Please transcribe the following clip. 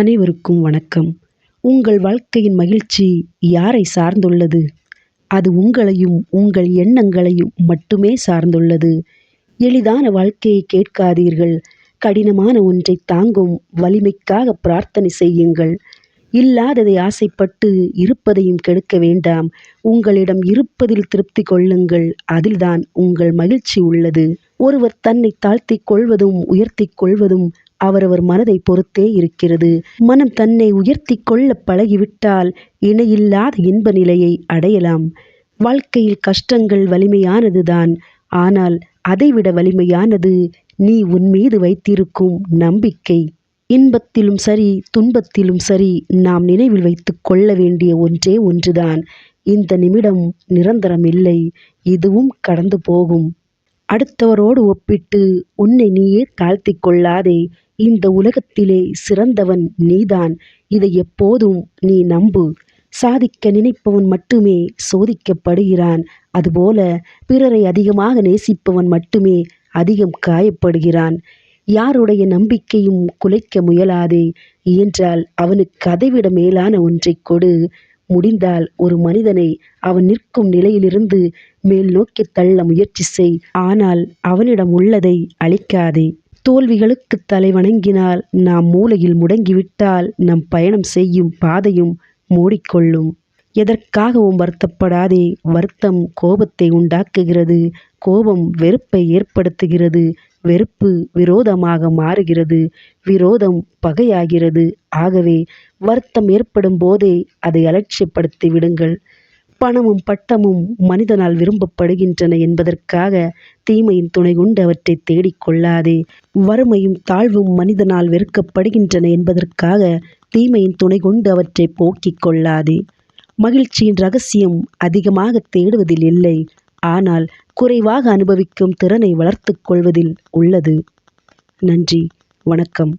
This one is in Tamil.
அனைவருக்கும் வணக்கம். உங்கள் வாழ்க்கையின் மகிழ்ச்சி யாரை சார்ந்துள்ளது? அது உங்களையும் உங்கள் எண்ணங்களையும் மட்டுமே சார்ந்துள்ளது. எளிதான வாழ்க்கையை கேட்காதீர்கள். கடினமான ஒன்றை தாங்கும் வலிமைக்காக பிரார்த்தனை செய்யுங்கள். இல்லாததை ஆசைப்பட்டு இருப்பதையும் கெடுக்க வேண்டாம். உங்களிடம் இருப்பதில் திருப்தி கொள்ளுங்கள். அதில்தான் உங்கள் மகிழ்ச்சி உள்ளது. ஒருவர் தன்னை தாழ்த்திக் கொள்வதும் உயர்த்திக் கொள்வதும் அவரவர் மனதை பொறுத்தே இருக்கிறது. மனம் தன்னை உயர்த்தி கொள்ள பழகிவிட்டால் இணையில்லாத இன்ப நிலையை அடையலாம். வாழ்க்கையில் கஷ்டங்கள் வலிமையானதுதான். ஆனால் அதைவிட வலிமையானது நீ உன் மீது வைத்திருக்கும் நம்பிக்கை. இன்பத்திலும் சரி துன்பத்திலும் சரி நாம் நினைவில் வைத்து கொள்ள வேண்டிய ஒன்றே ஒன்றுதான். இந்த நிமிடம் நிரந்தரம் இல்லை இதுவும் கடந்து போகும். அடுத்தவரோடு ஒப்பிட்டு உன்னை நீயே தாழ்த்தி கொள்ளாதே. இந்த உலகத்திலே சிறந்தவன் நீதான். இதை எப்போதும் நீ நம்பு. சாதிக்க நினைப்பவன் மட்டுமே சோதிக்கப்படுகிறான். அதுபோல பிறரை அதிகமாக நேசிப்பவன் மட்டுமே அதிகம் காயப்படுகிறான். யாருடைய நம்பிக்கையும் குலைக்க முயலாதே. என்றால் அவனுக்கு அதைவிட மேலான ஒன்றை கொடு. முடிந்தால் ஒரு மனிதனை அவன் நிற்கும் நிலையிலிருந்து மேல் நோக்கி தள்ள முயற்சி செய். ஆனால் அவனிடம் உள்ளதை அளிக்காதே தோல்விகளுக்கு தலை வணங்கினால் நாம் மூலையில் முடங்கிவிட்டால் நம் பயணம் செய்யும் பாதையும் மூடிக்கொள்ளும். எதற்காகவும் வருத்தப்படாதே. வருத்தம் கோபத்தை உண்டாக்குகிறது. கோபம் வெறுப்பை ஏற்படுத்துகிறது. வெறுப்பு விரோதமாக மாறுகிறது. விரோதம் பகையாகிறது. ஆகவே வருத்தம் ஏற்படும் போதே அதை அலட்சியப்படுத்தி விடுங்கள். பணமும் பட்டமும் மனிதனால் விரும்பப்படுகின்றன என்பதற்காக தீமையின் துணை கொண்டு அவற்றை தேடிக்கொள்ளாதே வறுமையும் தாழ்வும் மனிதனால் வெறுக்கப்படுகின்றன என்பதற்காக தீமையின் துணை கொண்டு அவற்றை போக்கிக் கொள்ளாதே. மகிழ்ச்சியின் ரகசியம் அதிகமாக தேடுவதில் இல்லை. ஆனால் குறைவாக அனுபவிக்கும் திறனை வளர்த்து கொள்வதில் உள்ளது. நன்றி. வணக்கம்.